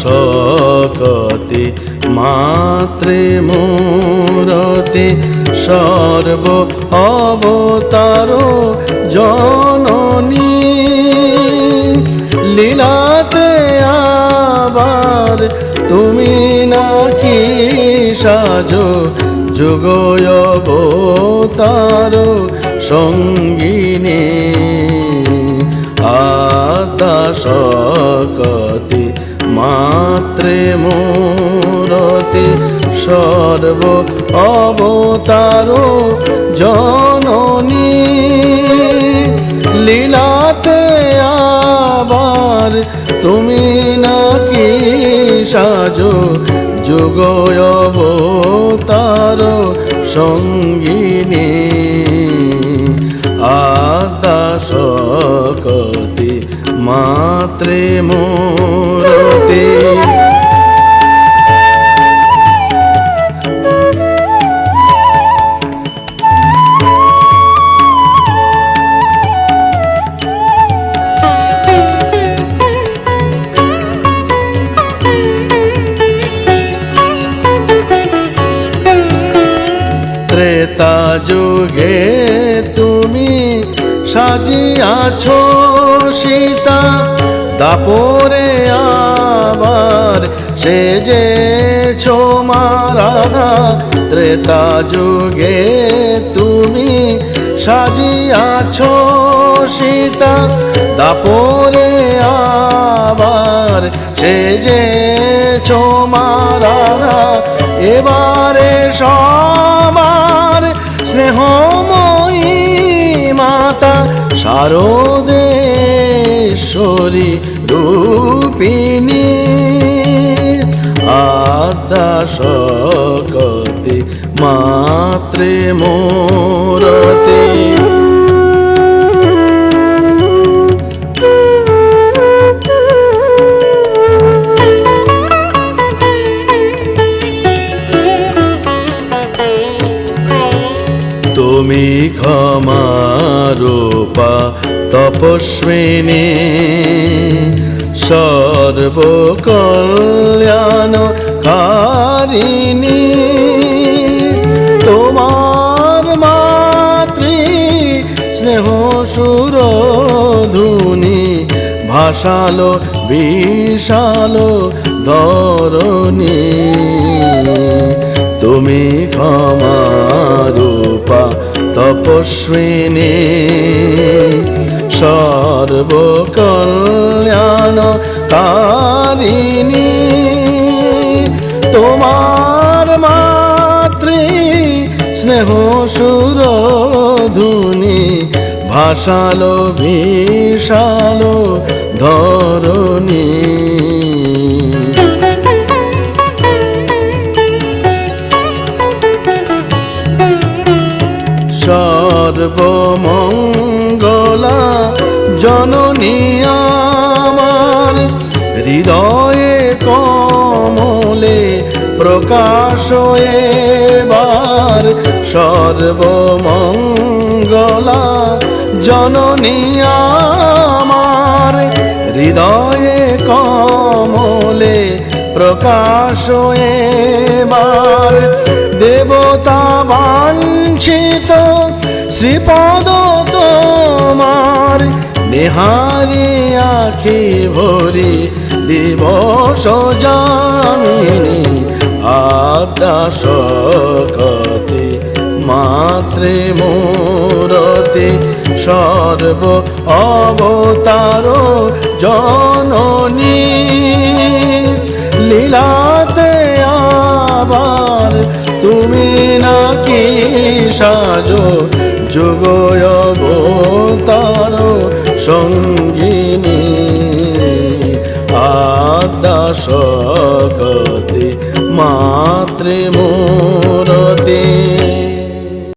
সকতি মাতৃ মূরতি সর্ব অবতার জননী। লীলাতে আবার তুমি নাকি সাজো যুগয় অবতার সঙ্গিনী মাত্রে মূরতি সর্ব অবতার জননী। লীলাতে আবার তুমি নাকি সাজো যুগয় অবতার সঙ্গিনী। আদা সকতি মাত্রে ত্রেতা যুগে তুমি সাজিয়াছ সীতা, দাপরে আবার সে যে মারাধা। ত্রেতা যুগে তুমি সাজিয়াছ সীতা, দাপরে আবার সে যে মারাধা। এবারে সবার মাতা শারদেশ্বরী রূপিণী। আদা সকতি মাত্রে মোরতি। তুমি ক্ষমারূপা তপস্বিনী, সর্বকল্যাণ কারিণী। তোমার মাতৃ স্নেহ সুরধুনি, ভাসালো বিশালো ধরণী। তুমি ক্ষমা রূপা তপস্বিনী সর্বকল্যাণ কারিণী তোমার মাতৃ স্নেহ সুরধুনি ভাসালো বিশালো ধরণী। সর্বমঙ্গলা জননী আমার। হৃদয়ে কমলে প্রকাশ এবার সর্বমঙ্গলা জননী আমার। হৃদয়ে কমলে প্রকাশ এবার দেবতা বাঞ্ছিত শ্রীপদ তোমার নেহারি আখি ভরি দিবস জামিনী আদা সকতি মাত্রে মূরতি সর্ব অবতার জননী। লীলাতে আবার তুমি নাকি সাজো যুগয় অবতার সঙ্গিনী আদা সকতি মাতৃমূ